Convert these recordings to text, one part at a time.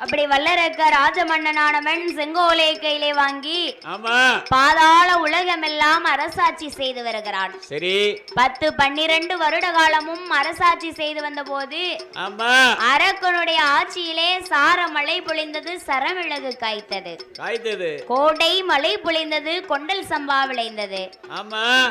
அப்படி வல்லரக்க ராஜமன்னனானவன் செங்கோலை கையிலே வாங்கி பாதாள உலகமெல்லாம் அரசாட்சி செய்து வருகிறான். சரி. பத்து பன்னிரண்டு வருட காலமும் அரசாட்சி செய்து வந்தபோது ஆமா. அரக்கனுடைய ஆட்சியிலே சார மழை பொழிந்தது சரமிளகு காய்த்தது. காய்த்தது. கோடை மழை பொழிந்தது கொண்டல் சம்பா விளைந்தது.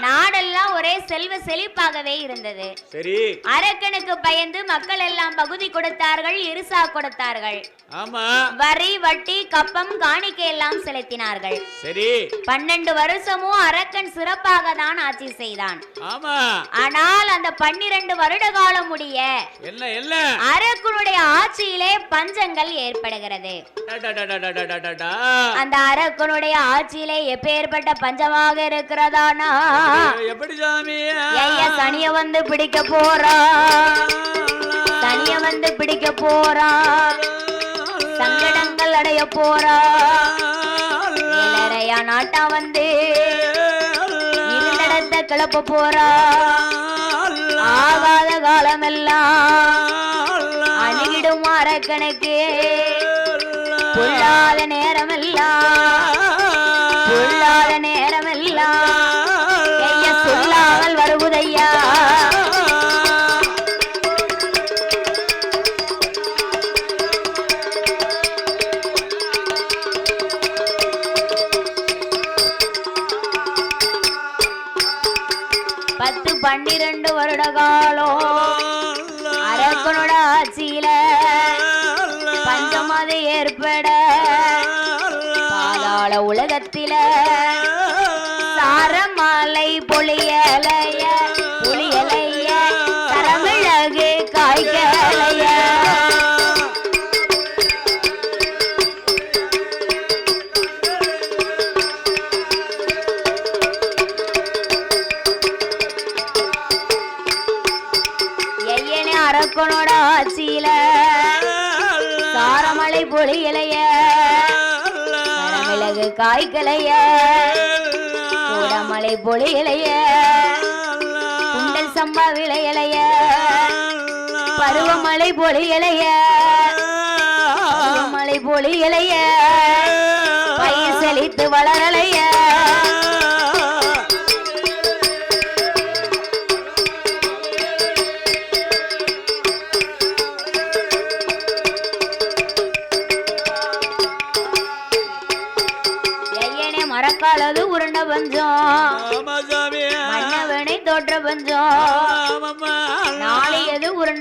நாடெல்லாம் ஒரே செல்வ செழிப்பாகவே இருந்தது. சரி. அரக்கனுக்கு பயந்து மக்கள் எல்லாம் பகுதி கொடுத்தார்கள் இருசா கொடுத்தார்கள். ஆமா. வரி வட்டி கப்பம் காணிக்கை எல்லாம் செலுத்தினார்கள். சரி. பன்னெண்டு வருஷமும் அரக்கன் சிறப்பாக தான் ஆட்சி செய்தான். ஆமா. ஆனால் அந்த பன்னிரண்டு வருட காலம் முடிய என்ன என்ன? அரக்கனுடைய ஆட்சியிலே பஞ்சங்கள் ஏற்படுகிறது. அந்த அரக்கனுடைய ஆட்சியிலே எப்பேற்பட்ட பஞ்சமாக இருக்கிறதானா எப்படி சாமி சனிய வந்து பிடிக்க போறா சனிய வந்து பிடிக்க போறா அடைய போறா. ஏழரையா நாட்டா வந்து இருந்தடத்த கிளப்ப போறா. ஆகாத காலமெல்லாம் அணுகிடும் அரக்கனுக்கு பொல்லாத நேரமெல்லாம் பொல்லாத நேரமெல்லாம் ஏற்பட பாதாள உலகத்தில சாரமலை பொழியலைய? வாய்க்கலைய கூடமலை பொழி இளைய குண்டல் சம்பா விளையலைய. பருவமலை பொழி இளைய மலை பொழி இளைய பயிர் செழித்து வளரலைய.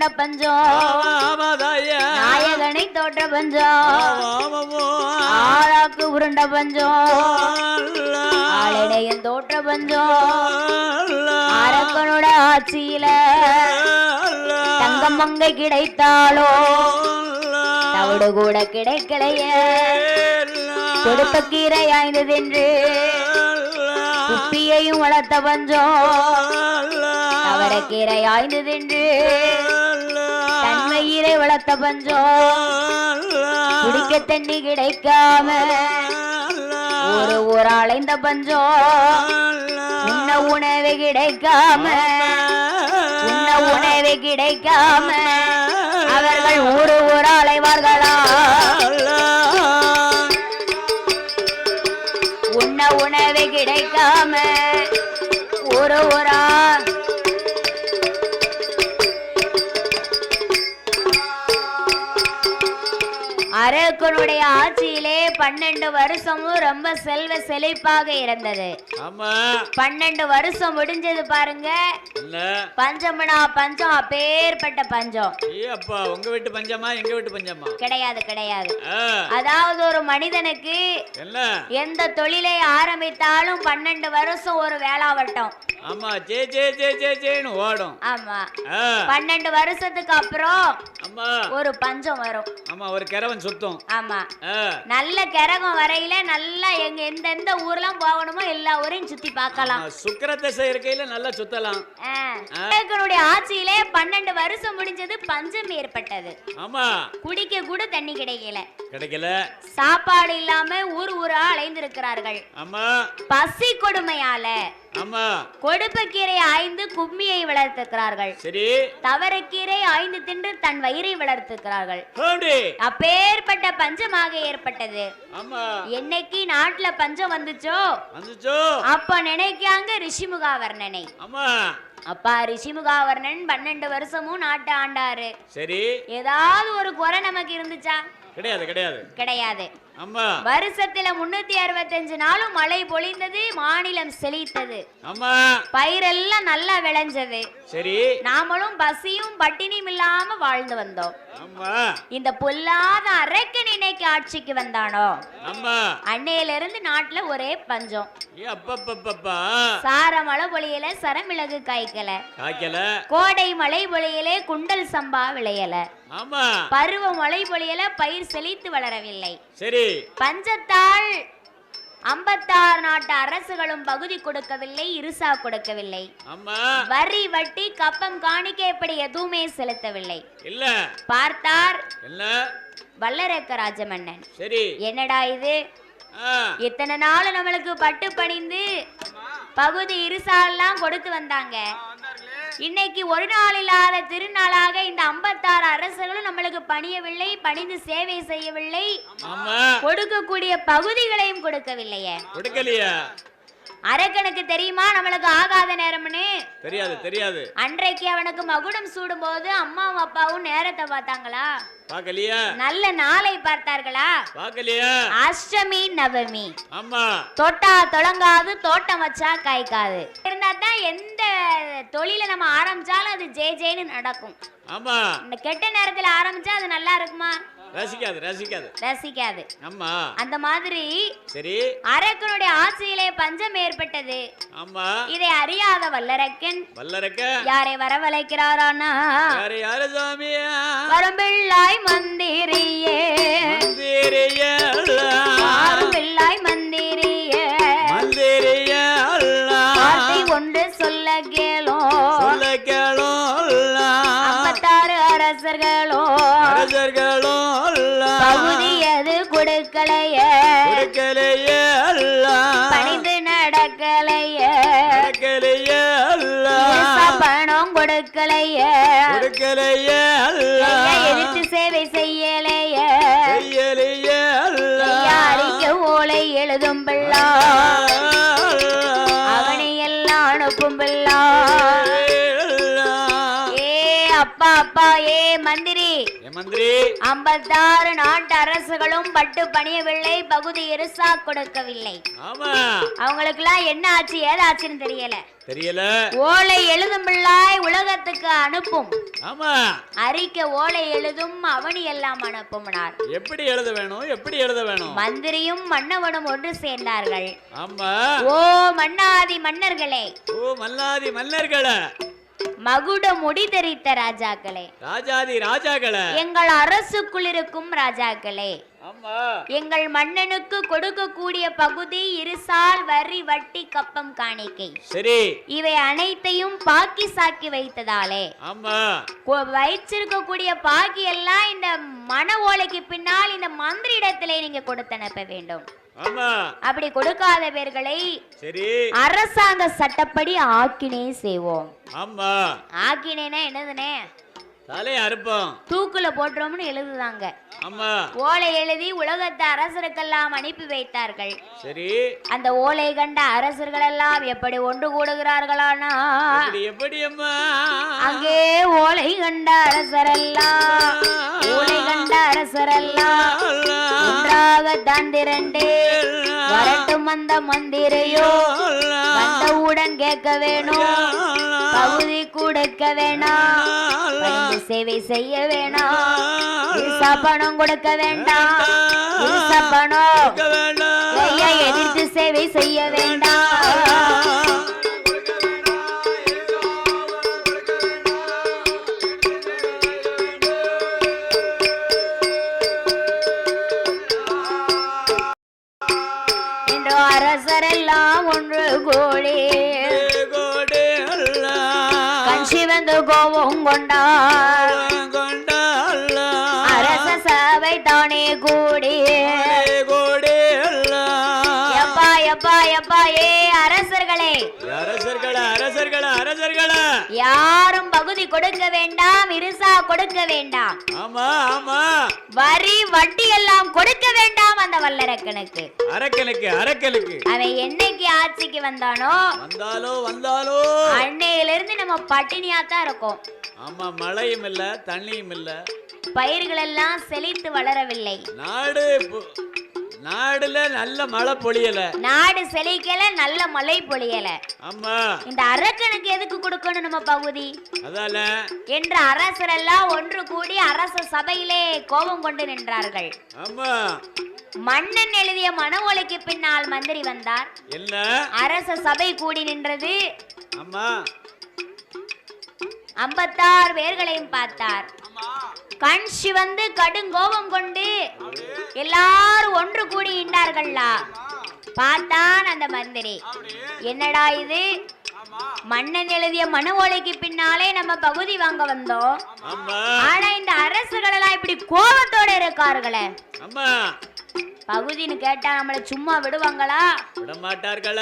நாளையது பஞ்சம் நாயகனை தோற்ற பஞ்சம் ஆளாக்கு உருண்ட பஞ்சம் ஆளிடையன் தோற்ற பஞ்சம் அரக்கனோட ஆட்சியில தங்கம் மங்கை கிடைத்தாலோ தவிடு கூட கிடைக்கலைய கொடுத்த கீரை ஆய்ந்ததென்று குப்பியையும் வளர்த்த பஞ்சம் அல்லா. அவரக்கீரை ஆய்ந்ததென்று வளர்த்த பஞ்சம் குடிக்க தண்ணி கிடைக்காம ஒரு ஒரு அலைந்த பஞ்சம் உண்ண உணவு கிடைக்காம உண்ண உணவு கிடைக்காம அவர்கள் ஒரு ஒரு அலைவார்களா? உண்ண உணவு கிடைக்காம ஒரு ஒரு அரக்கனுடைய ஆட்சியிலே பன்னெண்டு வருஷமும் ரொம்ப செல்வ செழிப்பாக இருந்தது. பன்னெண்டு வருஷம் முடிஞ்சது பாருங்க. பஞ்சமனா பஞ்சம் அப்பேற்பட்ட பஞ்சம். உங்க வீட்டு பஞ்சமா எங்க வீட்டு பஞ்சமா? கிடையாது கிடையாது. அதாவது ஒரு மனிதனுக்கு எந்த தொழிலை ஆரம்பித்தாலும் பன்னெண்டு வருஷம் ஒரு வேளாவட்டம். ஆமா ஜே ஜே ஜே ஜே ஜேன்னு ஓடும். ஆமா. பன்னெண்டு வருஷத்துக்கு அப்புறம் ஆமா. ஒரு பஞ்சம் வரும். ஆமா ஒரு கிழவன் சுத்தம். ஆமா. நல்ல கரகம் வரையில நல்லா எங்க எந்த எந்த ஊர்லாம் போகணுமோ எல்லா ஊரையும் சுத்தி பார்க்கலாம். ஆமா, சுக்கிரத்தை செய்யற கையில நல்லா சுத்தலாம். ஆ. அரக்கனுடைய ஆட்சியிலே பன்னெண்டு வருஷம் முடிஞ்சது பஞ்சம் ஏற்பட்டது. ஆமா. குடிக்க கூட தண்ணி கிடைக்கல. கிடைக்கல. சாப்பாடு இல்லாம ஊர் ஊரா அலைந்திருக்கிறார்கள். ஆமா. பசி கொடுமையால ஆமா. கொடுப்பக்கீரை ஆய்ந்து கும்மியை வளர்த்துக்கிறார்கள் சரி. தவறக்கீரை ஆய்ந்து தின்று தன் வயிறை வளர்த்துக்கிறார்கள் அப்பேற்பட்ட பஞ்சமாக ஏற்பட்டது. என்னைக்கு நாட்டுல பஞ்சம் வந்துச்சோ? வந்துச்சோ? அப்ப நினைக்காங்க ரிஷிமுகாவர்ணனை. அப்பா ரிஷிமுகாவர்ணன் பன்னெண்டு வருஷமும் நாட்டை ஆண்டாரு. சரி. ஏதாவது ஒரு குறை நமக்கு இருந்துச்சா? கிடையாது கிடையாது. கிடையாது. ஆமா. வருஷத்துல முன்னூத்தி அறுபத்தஞ்சு நாளும் மழை பொழிந்தது மாநிலம் செழித்தது. ஆமா. பயிரெல்லாம் நல்லா விளைஞ்சது. சரி. நாமளும் பசியும் பட்டினியும் இல்லாம வாழ்ந்து வந்தோம். ஆமா. இந்த பொல்லாத அரக்கன் இன்னைக்கு ஆட்சிக்கு வந்தானோ? ஆமா. அன்னையில இருந்து நாட்டுல ஒரே பஞ்சம். சார மழை பொழியல சரமிளகு காய்க்கல. காய்க்கல. கோடை மழை பொழியலே குண்டல் சம்பா விளையல. ஆமா. பருவ மழை பொழியல பயிர் செழித்து வளரவில்லை. சரி. பஞ்சத்தால் ஐம்பத்தாறு நாட்டு அரசுகளும் பகுதி கொடுக்கவில்லை இருசா கொடுக்கவில்லை. வரி வட்டி கப்பம் காணிக்கை இப்படி எதுவுமே செலுத்தவில்லை. இல்ல. பார்த்தார் வல்லரக்க ராஜமன்னன். சரி. என்னடா இது? இத்தனை நாள் நம்மளுக்கு பட்டு பணிந்து பகுதி இருசாலாம் கொடுத்து வந்தாங்க. இன்னைக்கு ஒரு நாள் இல்லாத திருநாளாக இந்த ஐம்பத்தாறு அரசுகளும் நம்மளுக்கு பணியவில்லை பணிந்து சேவை செய்யவில்லை. கொடுக்கக்கூடிய பகுதிகளையும் கொடுக்கவில்லையே. கொடுக்கலையா. அரக்கனுக்கு தெரியுமா? நம்மளுக்கு ஆகாத நேரம்னு? தெரியாது தெரியாது. அன்றைக்கு அவனுக்கு மகுடம் சூடும்போது அம்மாவும் அப்பாவும் நேரத்தை பார்த்தாங்களா? பார்க்கலையா. நல்ல நாளை பார்த்தார்களா? பார்க்கலையா. அஷ்டமி நவமி. ஆமா. தொட்டா தொடங்காது தோட்டம் வச்சா காய்க்காது. இருந்தா தான் எந்த தொழிலை நம்ம ஆரம்பிச்சாலும் அது ஜே ஜேன்னு நடக்கும். ஆமா. இந்த கெட்ட நேரத்துல ஆரம்பிச்சா அது நல்லா இருக்குமா? ரசிக்காது ரசிக்காது. ரசிக்காது. ஆமா. அந்த மாதிரி சரி. அரக்கனுடைய ஆட்சியிலே பஞ்சம் ஏற்பட்டது. ஆமா. இதை அறியாத வல்லரக்கன் வல்லரக்க யாரை வரவழைக்கிறாரானா? யாரு யாரு சாமியா? வரும்பிள்ளாய் கொடுக்கலையே. கொடுக்கலையல்லா ஐயா, எதிர்த்து சேவை செய்யலையே. செய்யலையல்லா ஐயா, அறிக்கை ஓலை எழுதும் பிள்ளா. அப்பா ஏ மந்திரி. ஐம்பத்தாறு நாட்டு அரசுகளும் பட்டு பணியவில்லை பகுதி இருசா கொடுக்கவில்லை. ஆமா. அவங்களுக்கெல்லாம் என்ன ஆச்சு ஏதாச்சுன்னு தெரியல. தெரியல. ஓலை எழுதும் பிள்ளாய் உலகத்துக்கு அனுப்பும். ஆமா. அறிக்கை ஓலை எழுதும் அவனி எல்லாம் அனுப்பும்னார். எப்படி எழுத வேணும் எப்படி எழுத வேணும்? மந்திரியும் மன்னவனும் ஒன்று சேர்ந்தார்கள். ஆமா. ஓ மன்னாதி மன்னர்களே. ஓ மல்லாதி மன்னர்கள. மகுட முடி தெரித்த ராஜாக்களே. ராஜாதி ராஜாக்கள. எங்கள் அரசுக்குள் இருக்கும் ராஜாக்களே. எங்கள் மன்னனுக்கு கொடுக்கக்கூடிய பகுதி இருசால் வரி வட்டி கப்பம் காணிக்கை. சரி. இவை அனைத்தையும் பாக்கி சாக்கி வைத்ததாலே வைச்சிருக்கக்கூடிய பாக்கி எல்லாம் இந்த மன ஓலைக்கு பின்னால் இந்த மந்திரிடத்திலே நீங்க கொடுத்து அனுப்ப வேண்டும். அப்படி கொடுக்காத பேர்களை சரி. அரசாங்க சட்டப்படி ஆக்கினே செய்வோம். ஆமா. ஆக்கினேனா என்னதுனே? தலையை அறுப்போம். தூக்குல போட்டுறோம்னு எழுதுதாங்க. ஆமா. ஓலை எழுதி உலகத்து அரசருக்கெல்லாம் அனுப்பி வைத்தார்கள். சரி. அந்த ஓலை கண்ட அரசர்கள் எல்லாம் எப்படி ஒன்று கூடுகிறார்களானா? எப்படி அம்மா? அங்கே ஓலை கண்ட அரசரெல்லாம் ஓலை கண்ட அரசரெல்லாம் ஒன்றாக தான் திரண்டு வரட்டும் அந்த மந்திரையோ வந்தவுடன் கேட்க வேணும் பகுதி கொடுக்க வேணாம். சேவை செய்ய வேணாம். பணம் கொடுக்க வேண்டாம். பணம் எதிர்த்து சேவை செய்ய வேண்டாம். அரசரெல்லாம் ஒன்று கூடி கோபம் யாரும் பகுதி கொடுக்க வேண்டாம் இருசா கொடுக்க வேண்டாம். ஆமா ஆமா. வரி வட்டி எல்லாம் கொடுக்க வேண்டாம் அந்த வல்லரக்கனுக்கு. அரக்கனுக்கு அரக்கனுக்கு. அவன் என்னைக்கு ஆட்சிக்கு வந்தானோ வந்தாலோ வந்தாலோ. அன்னையிலிருந்து நம்ம பட்டினியா தான் இருக்கோம். ஆமா மழையும் இல்ல தண்ணியும் இல்ல. பயிர்கள் எல்லாம் செழித்து வளரவில்லை. நாடு நாடுல நல்ல மழை பொழியல. நாடு செழிக்கல நல்ல மழை பொழியல. ஆமா. இந்த அரக்கனுக்கு எதுக்கு கொடுக்கணும் நம்ம பகுதி? அதால என்று அரசரெல்லாம் ஒன்று கூடி அரச சபையிலே கோபம் கொண்டு நின்றார்கள். ஆமா. மன்னன் எழுதிய மன ஒலைக்கு பின்னால் மந்திரி வந்தார். என்ன? அரச சபை கூடி நின்றது. ஆமா. ஐம்பத்தாறு பேர்களையும் பார்த்தார். கண் சிவந்து கடுங்கோபம் கொண்டு எல்லாரும் ஒன்று கூடி நின்றார்கள்லா பார்த்தான் அந்த மந்திரி. என்னடா இது? மன்னன் எழுதிய மன ஓலைக்கு பின்னாலே நம்ம பகுதி வாங்க வந்தோம். ஆனா இந்த அரசுகள் எல்லாம் இப்படி கோபத்தோட இருக்கார்களே. பகுதின்னு கேட்டா நம்மள சும்மா விடுவாங்களா? விட மாட்டார்கள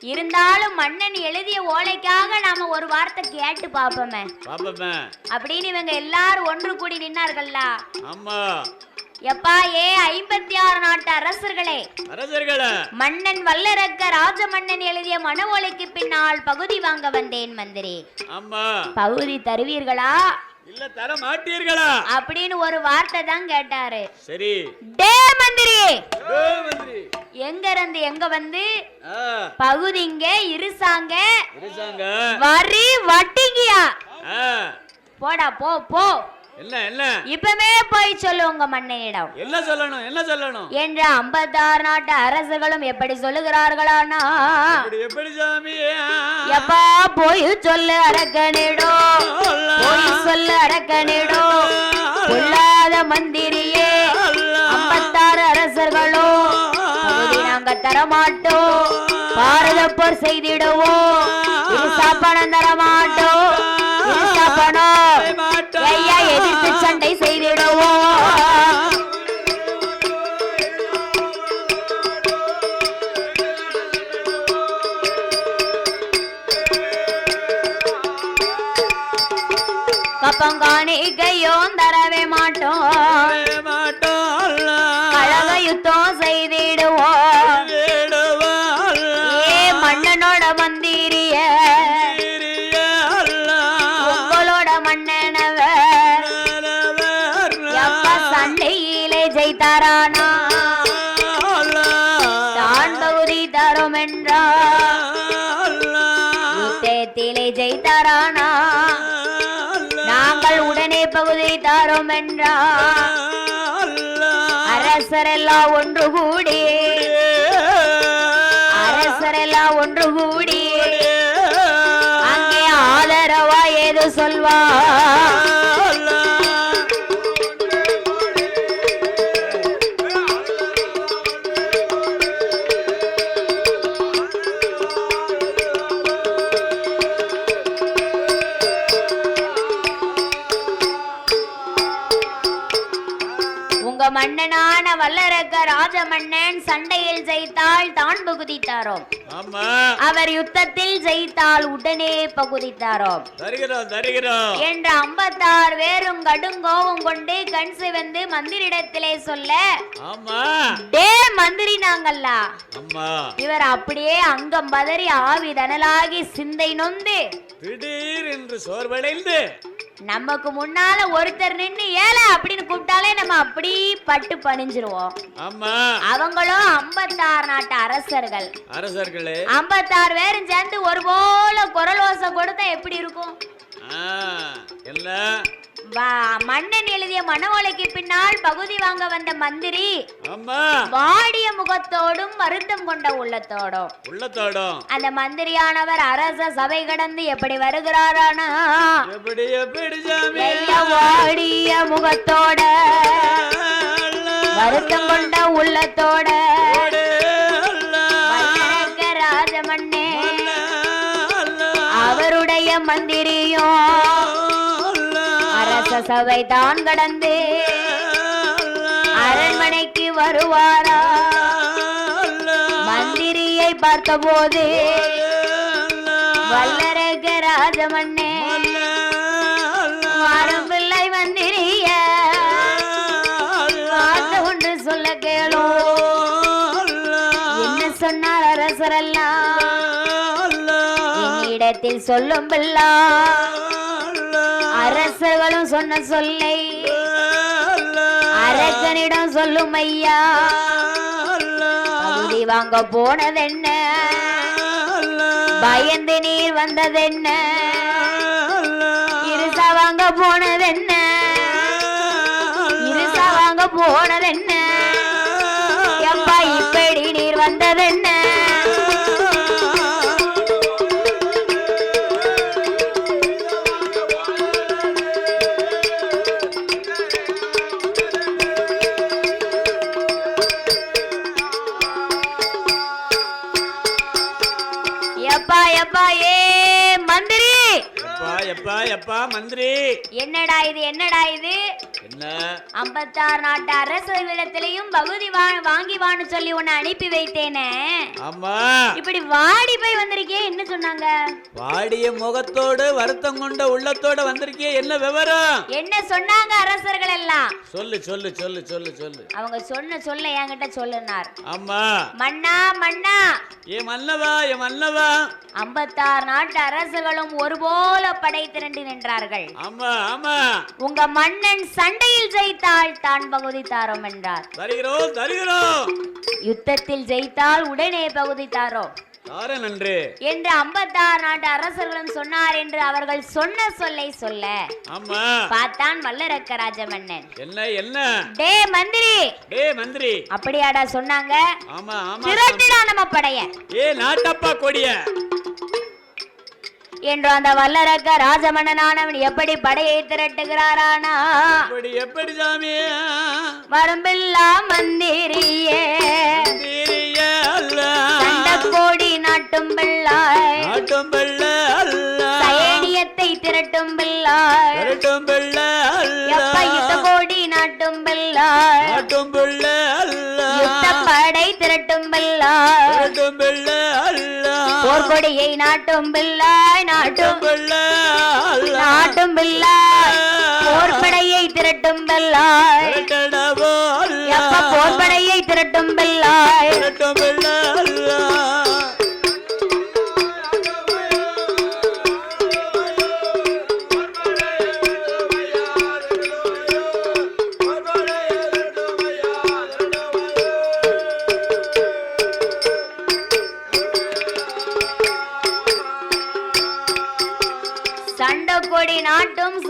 இருந்தாலும் மன்னன் எழுதிய ஓலைக்காக நாம ஒரு வார்த்தை கேட்டு பாப்போமே. பாப்பமே. அப்படின்னு இவங்க எல்லாரும் ஒன்று கூடி நின்னார்கள்ல? ஆமா. எப்பா ஏ ஐம்பத்தி ஆறு நாட்டு அரசர்களே. அரசர்கள. மன்னன் வல்லரக்க ராஜ மன்னன் எழுதிய மன ஓலைக்கு பின்னால் பகுதி வாங்க வந்தேன் மந்திரி. ஆமா. பகுதி தருவீர்களா? இல்ல தர மாட்டீர்களா? அப்படின்னு ஒரு வார்த்தை தான் கேட்டாரு. சரி. டே மந்திரி! எங்க இருந்து எங்க வந்து? ஆ. பகுதி இங்க இருசாங்க இருசாங்க வரி வட்டிங்கியா? போடா போ போ. என்ன என்ன? இப்பவே போய் சொல்லு உங்க மன்னனிடம் என்ன சொல்லணும் என்ன சொல்லணும்? என்று ஐம்பத்தாறு நாட்டு அரசுகளும் எப்படி சொல்லுகிறார்களானா? எப்படி சாமி? எப்பா போய் சொல்லு அரக்கனிடம் போய் சொல்லு அரக்கனிடம் கொள்ளாத மந்திரியே ஐம்பத்தாறு அரசர்களும் நாங்க தரமாட்டோம். பாரத போர் செய்திடுவோம். பணம் தரமாட்டோம். என்றார் அரசரெல்லாம் ஒன்று கூடி. அரசரெல்லாம் ஒன்று கூடி. அங்கே ஆதரவா ஏது சொல்வா? ஆமா. அவர் யுத்தத்தில் ஜெயித்தால் உடனே தருகிறோம் என்ற ஐம்பத்தாறு பேரும் கடுங்கோபம் கொண்டு கண் சிவந்து மந்திரிடத்திலே சொல்ல டே மந்திரி நாங்கல்லா. இவர் அப்படியே அங்கம் பதறி ஆவி தனலாகி சிந்தை நொந்து திடீர் என்று சோர்வடைந்து நமக்கு முன்னால ஒருத்தர் நின்னு ஏல அப்படின்னு கூப்பிட்டாலே நம்ம அப்படி பட்டு பணிஞ்சிருவோம். ஆமா. அவங்களும் ஐம்பத்தாறு நாட்டு அரசர்கள். அரசர்களே. ஐம்பத்தாறு பேரும் சேர்ந்து ஒரு போல குரல் ஓசை கொடுத்தா எப்படி இருக்கும்? என்ன? மன்னன் எழுதிய மனவொலைக்கு பின்னால் பகுதி வாங்க வந்த மந்திரி வாடிய முகத்தோடும் வருத்தம் கொண்ட உள்ளத்தோடும். உள்ளத்தோடும். அந்த மந்திரியானவர் அரச சபை கடந்து எப்படி வருகிறாரானா? வாடிய முகத்தோட வருத்தம் கொண்ட உள்ளத்தோட ராஜமன்னே அவருடைய மந்திரியும் சபை தான் கடந்து அரண்மனைக்கு வருவாரா? மந்திரியை பார்த்தபோது வல்லரக ராஜமன்னே ராஜமண்ணே மல்ல வாரும் பிள்ளை வந்திரிய வார்த்தை ஒன்று சொல்ல கேளோ. என்ன சொன்னார் அரசரெல்லாம்? என்னிடத்தில் சொல்லும் பிள்ளா. அரசர்களும் சொன்ன சொல்லை அரசனிடம் சொல்லும் ஐயா. பகுதி வாங்க போனதென்ன? பயந்து நீர் வந்ததென்ன? இருசா வாங்க போனதென்ன? இருசா வாங்க போனதென்ன? எப்பா மந்திரி? என்னடா இது என்னடா இது? ஐம்பத்தாறு நாட்டு அரசர்களிடத்திலையும் பகுதி வாங்கி வான்னு சொல்லி உன்னை அனுப்பி வைத்தேனே. ஆமா. இப்படி வாடி போய் வந்திருக்கே என்ன சொன்னாங்க? வாடிய முகத்தோடு வருத்தம் கொண்ட உள்ளத்தோட வந்திருக்கிய என்ன விவரம்? என்ன சொன்னாங்க அரசர்கள் எல்லாம்? சொல்லு சொல்லு சொல்லு சொல்லு சொல்லு. அவங்க சொன்ன சொல்ல என்கிட்ட சொல்லுனார். ஆமா. மன்னா மன்னா. ஏ மன்னவா ஏ மன்னவா? ஐம்பத்தாறு நாட்டு அரசர்களும் ஒருபோல படை திரண்டு நின்றார்கள். ஆமா ஆமா. உங்க மன்னன் சண்டையில் ஜெயித்தால் தான் பகுதி தாரோம் என்றார். தருகிறோம் தருகிறோம். யுத்தத்தில் ஜெயித்தால் உடனே பகுதி தாரோம். என்று ஐம்பத்தாறு நாட்டு அரசர்களும் சொன்னார் என்று அவர்கள் சொன்ன சொல்லை சொல்ல. ஆமா. பார்த்தான் வல்லரக்க ராஜமன்னன். என்ன என்ன? டே மந்திரி. டே மந்திரி. அப்படியாடா சொன்னாங்க? ஆமா ஆமா. நம்ம படைய. ஏ நாட்டப்பா கொடிய. என்று அந்த வல்லரக்க ராஜமன்னனானவன் எப்படி படையை திரட்டுகிறாரானா? எப்படி எப்படி சாமி? வரம்பில்லா மந்திரியே. கோடி நாட்டும் பிள்ளாய். நாட்டும் பிள்ள அல்ல. சயனியத்தை திரட்டும் பிள்ளாய். கரட்டும் பிள்ள எப்ப அல்ல யுத்த கோடி நாட்டும் பிள்ளாய். நாட்டும் பிள்ள அல்ல. யுத்த படை நாட்டும் பிள்ளாய் கரட்டும் போர்க்கொடியை நாட்டும் பிள்ளாய் நாட்டும் நாட்டும் பிள்ளாய் போர்படையை திரட்டும் பிள்ளாய் போர்படையை எப்ப அல்ல திரட்டும் பிள்ளாய்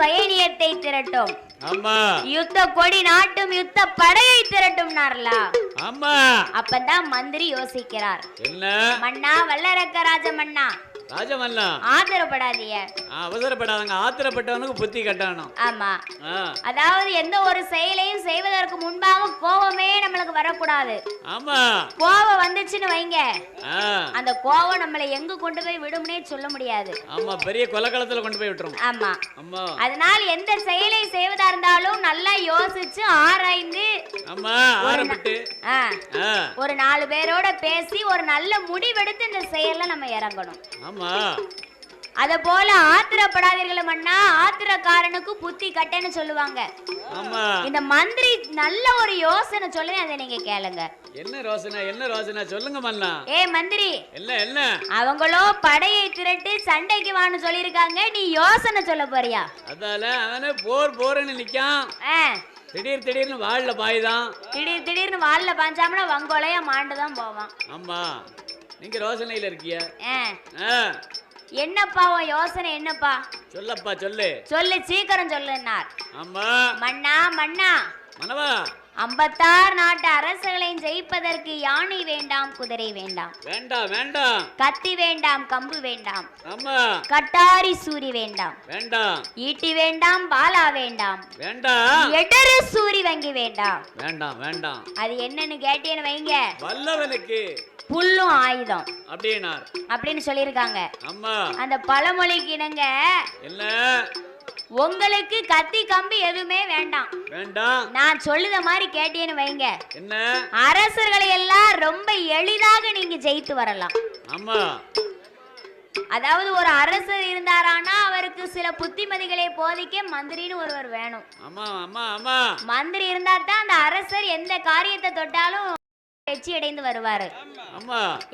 சைனியத்தை திரட்டும். ஆமா யுத்த கொடி நாட்டும் யுத்த படையை திரட்டும்னார்ல? ஆமா அப்பதான் மந்திரி யோசிக்கிறார். என்ன? மன்னா வல்லரக்க ராஜ மன்னா ராஜமல்லா ஆதரப்படாதீங்க அவசரப்படாதங்க. ஆத்திரப்பட்டவனுக்கு புத்தி கட்டணும். ஆமா. அதாவது எந்த ஒரு செயலையும் செய்வதற்கு முன்பாக கோபமே நம்மளுக்கு வரக்கூடாது. ஆமா. கோபம் வந்துச்சுன்னு வைங்க. அந்த கோபம் நம்மளை எங்க கொண்டு போய் விடும்னே சொல்ல முடியாது. ஆமா பெரிய கொலக்களத்துல கொண்டு போய் விட்டுரும் ஆமா. ஆமா அதனால் எந்த செயலை செய்வதா இருந்தாலும் நல்லா யோசிச்சு ஆராய்ந்து ஆமா ஆரம்பிட்டு. ஒரு நாலு பேரோட பேசி ஒரு நல்ல முடிவெடுத்து இந்த செயல்ல நம்ம இறங்கணும். ஆமா. அத போல ஆத்திரப்படாதீர்கள் மன்னா ஆத்திரக்காரனுக்கு புத்தி கட்டேன்னு சொல்லுவாங்க. ஆமா. இந்த மந்திரி நல்ல ஒரு யோசனை சொல்லுவேன் அதை நீங்க கேளுங்க. என்ன ரோசனை என்ன ரோசனை? சொல்லுங்க மல்லா ஏ மந்திரி. என்ன என்ன? அவங்களோ படையை திரட்டி சண்டைக்கு வான்னு சொல்லியிருக்காங்க நீ யோசனை சொல்ல போறியா? அதால அவனே போர் போர்னு நிக்கான். திடீர் திடீர்னு வாள்ல பாயுதான். திடீர் திடீர்னு வால்ல பாஞ்சாமனா வங்கோலையா மாண்டு தான் போவான். ஆமா. நீங்க ரோசனையில இருக்கிய. என்னப்பா உன் யோசனை என்னப்பா? சொல்லப்பா சொல்லு. சொல்லு சீக்கிரம் சொல்லுன்னார். ஆமா. மன்னா மன்னா. மனவா ஐம்பத்தாறு நாட்டு அரசுகளையும் ஜெயிப்பதற்கு யானை வேண்டாம் குதிரை வேண்டாம். வேண்டாம் வேண்டாம். கத்தி வேண்டாம் கம்பு வேண்டாம். ஆமா. கட்டாரி சூரி வேண்டாம். வேண்டாம். ஈட்டி வேண்டாம் பாலா வேண்டாம். வேண்டாம். எடரு சூரி வங்கி வேண்டாம். வேண்டாம் வேண்டாம். அது என்னன்னு கேட்டேன்னு வைங்க. வல்லவனுக்கு புல்லும் ஆயுதம். அப்படின்னார். அப்படின்னு சொல்லியிருக்காங்க. அம்மா அந்த பழமொழிக்கு இணங்க என்ன? உங்களுக்கு கத்தி கம்பு எதுவுமே வேண்டாம். வேண்டாம். நான் சொல்லுத மாதிரி கேட்டேன்னு வைங்க. என்ன? அரசர்களை எல்லாம் ரொம்ப எளிதாக நீங்க ஜெயித்து வரலாம். ஆமா. அதாவது ஒரு அரசர் இருந்தாரானா அவருக்கு சில புத்திமதிகளை போதிக்க மந்திரின்னு ஒருவர் வேணும். ஆமா ஆமா ஆமா. மந்திரி இருந்தா தான் அந்த அரசர் எந்த காரியத்தை தொட்டாலும் வெற்றி அடைந்து வருவாரு.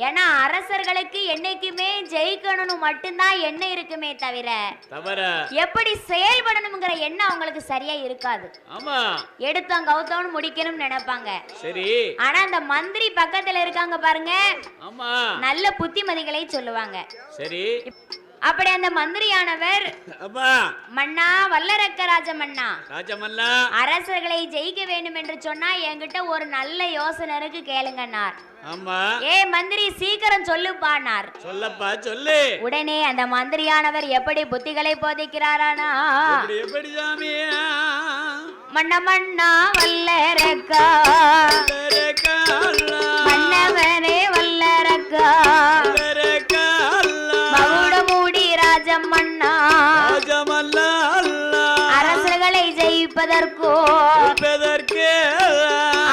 ஏன்னா அரசர்களுக்கு என்னைக்குமே ஜெயிக்கணும்னு மட்டும்தான் எண்ணம் இருக்குமே தவிர எப்படி செயல்படணுங்கிற எண்ணம் அவங்களுக்கு சரியா இருக்காது. எடுத்தோம் கவுத்தோன்னு முடிக்கணும்னு நினைப்பாங்க. சரி. ஆனா அந்த மந்திரி பக்கத்துல இருக்காங்க பாருங்க. நல்ல புத்திமதிகளை சொல்லுவாங்க. சரி. அப்படி அந்த மந்திரியானவர் மன்னா வல்லரக்க ராஜ மன்னா ராஜமல்லா. அரசர்களை ஜெயிக்க வேண்டும் என்று சொன்னா என்கிட்ட ஒரு நல்ல யோசனை இருக்கு கேளுங்கன்னார். ஆமா. ஏ மந்திரி சீக்கிரம் சொல்லுப்பானார் சொல்லப்பா சொல்லு. உடனே அந்த மந்திரியானவர் எப்படி புத்திகளை போதிக்கிறாரானா? எப்படி எப்படி சாமி? மன்ன மன்னா வல்லரக்கா. அரசர்களை ஜெயிப்பதற்கோ அழைப்பதற்கு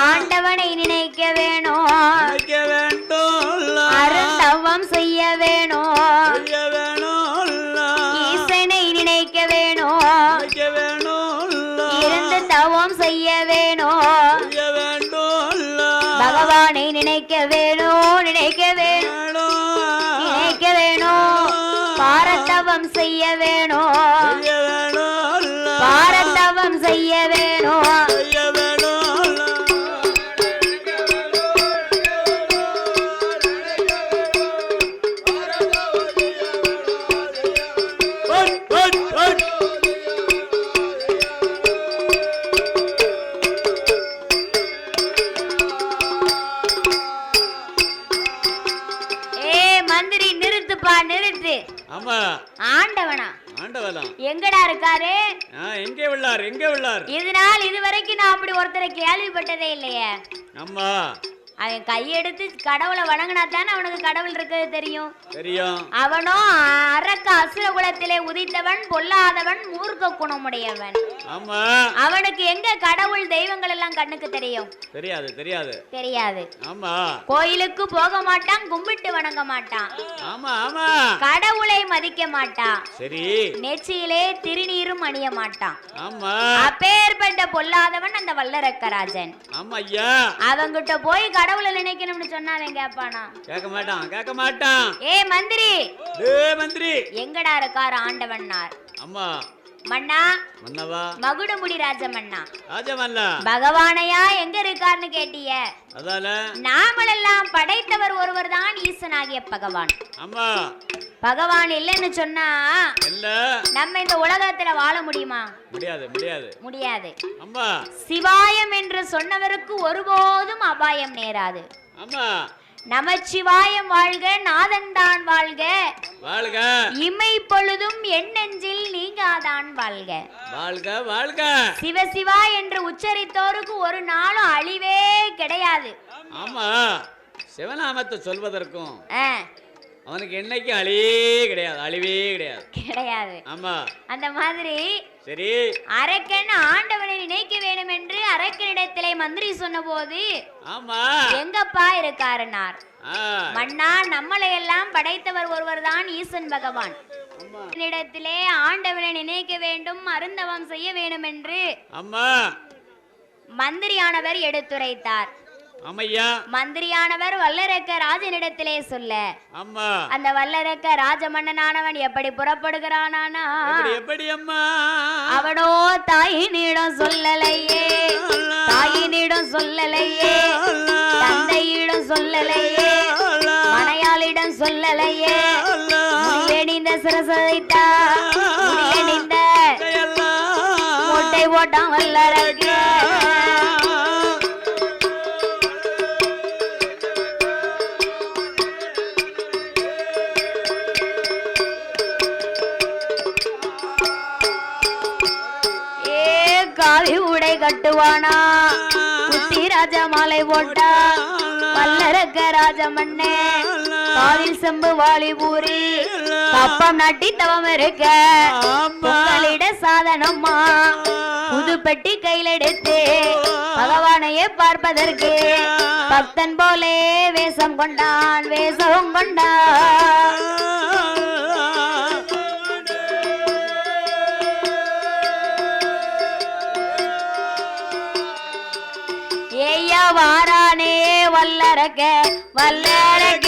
ஆண்டவனை நினைக்க வேணும் அழைக்க வேண்டும் அருந்தவம் செய்ய வேணும் செய்ய வேணும் ஈசனை நினைக்க வேணும் அழைக்க வேணும் இருந்து தவம் செய்ய வேணும் செய்ய வேண்டும் பகவானை நினைக்க வேணும் நினைக்க வேணும் நினைக்க வேணும் பாரத்தவம் செய்ய வேணும் செய்ய வேணும் செய்ய வேணும் செய்ய வேணும். ஏ மந்திரி நிறுத்துப்பா நிறுத்து. ஆமா. ஆண்டவனா? ஆண்டவலாம் எங்கடா இருக்காரு? எங்கே உள்ளார்? எங்கே உள்ளார்? இது நாள் இது வரைக்கும் நான் அப்படி ஒருத்தரை கேள்விப்பட்டதே இல்லையே. ஆமா அவன் கையெடுத்து கடவுளை வணங்கினா தானே அவனுக்கு கடவுள் இருக்கிறது தெரியும். தெரியும். அவனும் அரக்க அசுர குலத்திலே உதித்தவன் பொல்லாதவன் மூர்க்க குணமுடையவன். ஆமா. அவனுக்கு எங்க கடவுள் தெய்வங்கள் எல்லாம் கண்ணுக்கு தெரியும்? தெரியாது தெரியாது. தெரியாது. ஆமா. கோயிலுக்கு போக மாட்டான் கும்பிட்டு வணங்க மாட்டான். ஆமா ஆமா. கடவுளை மதிக்க மாட்டான். சரி. நெற்றியிலே திருநீரும் அணிய மாட்டான். ஆமா. அப்பேற்பட்ட பொல்லாதவன் அந்த வல்லரக்கராஜன். ஆமா ஐயா. அவங்கிட்ட போய் கடவுளை நினைக்கணும்னு சொன்னா அவன் கேட்பானா கேட்க மாட்டான் கேட்க மாட்டான். ஏ மந்திரி. ஏ மந்திரி. எங்கடா இருக்கார் ஆண்டவன்னார்? அம்மா. மன்னா. மன்னவா. மகுடமுடி ராஜமன்னா. ராஜமல்லா பகவானையா எங்க இருக்கார்னு கேட்டிய அதால? நாமளெல்லாம் படைத்தவர் ஒருவர் தான் ஈசனாகிய பகவான். அம்மா பகவான் இல்லைன்னு சொன்னா இல்ல. நம்ம இந்த உலகத்துல வாழ முடியுமா? முடியாது முடியாது. முடியாது. அம்மா சிவாயம் என்று சொன்னவருக்கு ஒருபோதும் அபாயம் நேராது. அம்மா நமச்சிவாயம் வாழ்க நாதன்தான் வாழ்க. வாழ்க. இமை பொழுதும் எண்ணெஞ்சில் நீங்காதான் வாழ்க. வாழ்க வாழ்க. சிவசிவா என்று உச்சரித்தோருக்கு ஒரு நாளும் அழிவே கிடையாது. ஆமா. சிவநாமத்தை சொல்வதற்கும் அவனுக்கு என்னைக்கு அழிவே கிடையாது அழிவே கிடையாது. கிடையாது. ஆமா. அந்த மாதிரி சரி. அரக்கன் ஆண்டவனை நினைக்க வேண்டும் என்று அரக்கனிடத்திலே மந்திரி சொன்னபோது ஆமா. எங்கப்பா இருக்காருனார் மன்னா நம்மளை எல்லாம் படைத்தவர் ஒருவர் தான் ஈசன் பகவான். இடத்திலே ஆண்டவனை நினைக்க வேண்டும் அருந்தவம் செய்ய வேண்டும் என்று மந்திரியானவர் எடுத்துரைத்தார். ஆமையா. மந்திரியானவர் வல்லரக்க ராஜனிடத்திலே சொல்ல அம்மா. அந்த வல்லரக்க ராஜ மன்னனானவன் எப்படி புறப்படுகிறானானா? எப்படி அம்மா? அவனோ தாயினிடம் சொல்லலையே. தாயினிடம் சொல்லலையே. தந்தையிடம் சொல்லலையே. மனையாளிடம் சொல்லலையே. முடியணிந்த சிரசதைத்தா முடியணிந்த மொட்டை போட்டான் வல்லரக்க. காவி உடை கட்டுவானா? குத்தி ராஜ மாலை போட்டா? வல்லரக்க ராஜ மண்ணே காவில் செம்பு வாளி பூரி கப்பம் நட்டி தவம் இருக்க. உங்களிட சாதனமா புது பெட்டி கையில் எடுத்து பகவானையே பார்ப்பதற்கு. பக்தன் போலே வேஷம் கொண்டான் வேஷம் கொண்டான். வல்லரக்க வல்லரக்க.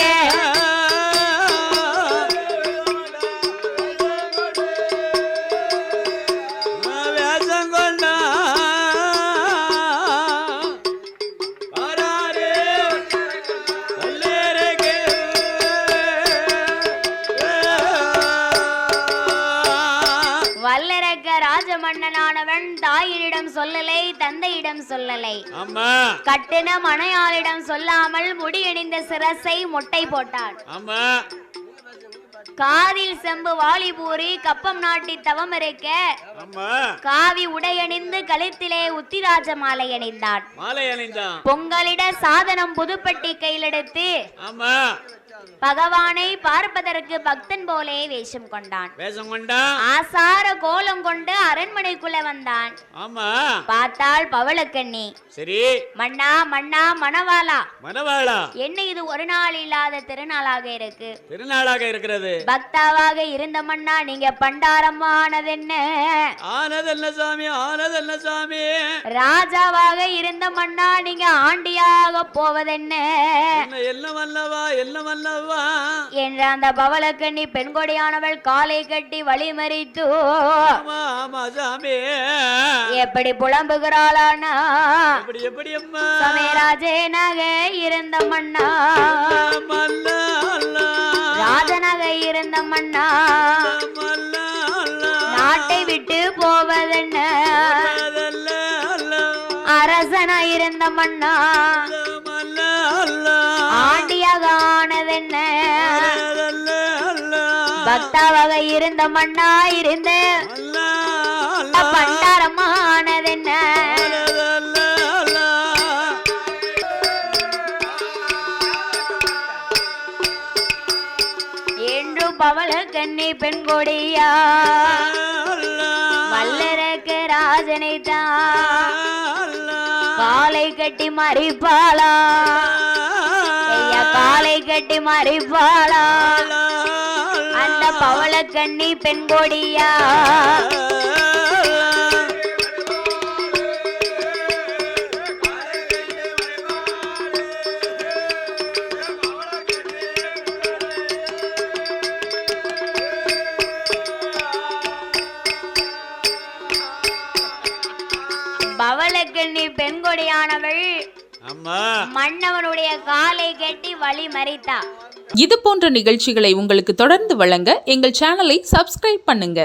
ராஜமன்னனானவன் தாயினிடம் சொல்லலை தந்தையிடம் சொல்லலை. கட்டின மனையாளிடம் சொல்லாமல் முடியணிந்த சிரசை மொட்டை போட்டான். காதில் செம்பு வாலிபூரி கப்பம் நாட்டி தவம் இருக்க காவி உடையணிந்து கழுத்திலே உத்திராஜ மாலை அணிந்தான். பொங்கலிட சாதனம் புதுப்பட்டி கையிலெடுத்து பகவானை பார்ப்பதற்கு பக்தன் போலே வேஷம் கொண்டான். வேஷம் கொண்டான் ஆசார கோலம் கொண்டு அரண்மனைக்குள்ள வந்தான். ஆமா. பார்த்தாள் பவளக்கண்ணி. சரி. மன்னா மன்னா மணவாளா. மனவாளா என்ன இது ஒரு நாள் இல்லாத திருநாளாக இருக்கு. திருநாளாக இருக்கிறது. பக்தாவாக இருந்த மன்னா நீங்க பண்டாரமானதென்ன? ஆனதல்ல சாமி ஆனதல்ல சாமி? ராஜாவாக இருந்த மன்னா நீங்க ஆண்டியாக போவதென்ன? என்ன எல்லாம் அல்லவா எல்லாம் அல்லவா என்ற அந்த பவளக்கண்ணி பெண்கொடியானவள் காலை கட்டி வழிமறித்து எப்படி புலம்புகிறாளானா? எப்படி அம்மா? சமயராஜே நக இருந்த மன்னா. ராஜனக இருந்த அல்லா நாட்டை விட்டு போவதென்ன? அரசனா இருந்த மன்னா. மல்ல ஆண்டியாக ஆனதென்ன பக்தாவாக இருந்த மண்ணா இருந்த பண்டாரமானதென்ன? என்று பவள கண்ணி பெண் கொடியா. அல்லா வல்லரக்கு ராஜனை தான் காலை கட்டி மறிப்பாளா? ஐயா காலை கட்டி மறிப்பாளா? அந்த பவள கண்ணி பெண் கொடியா? அம்மா மன்னவனுடைய காலை கட்டி வழி மறித்தா. இது போன்ற நிகழ்ச்சிகளை உங்களுக்கு தொடர்ந்து வழங்க எங்கள் சேனலை சப்ஸ்கிரைப் பண்ணுங்க.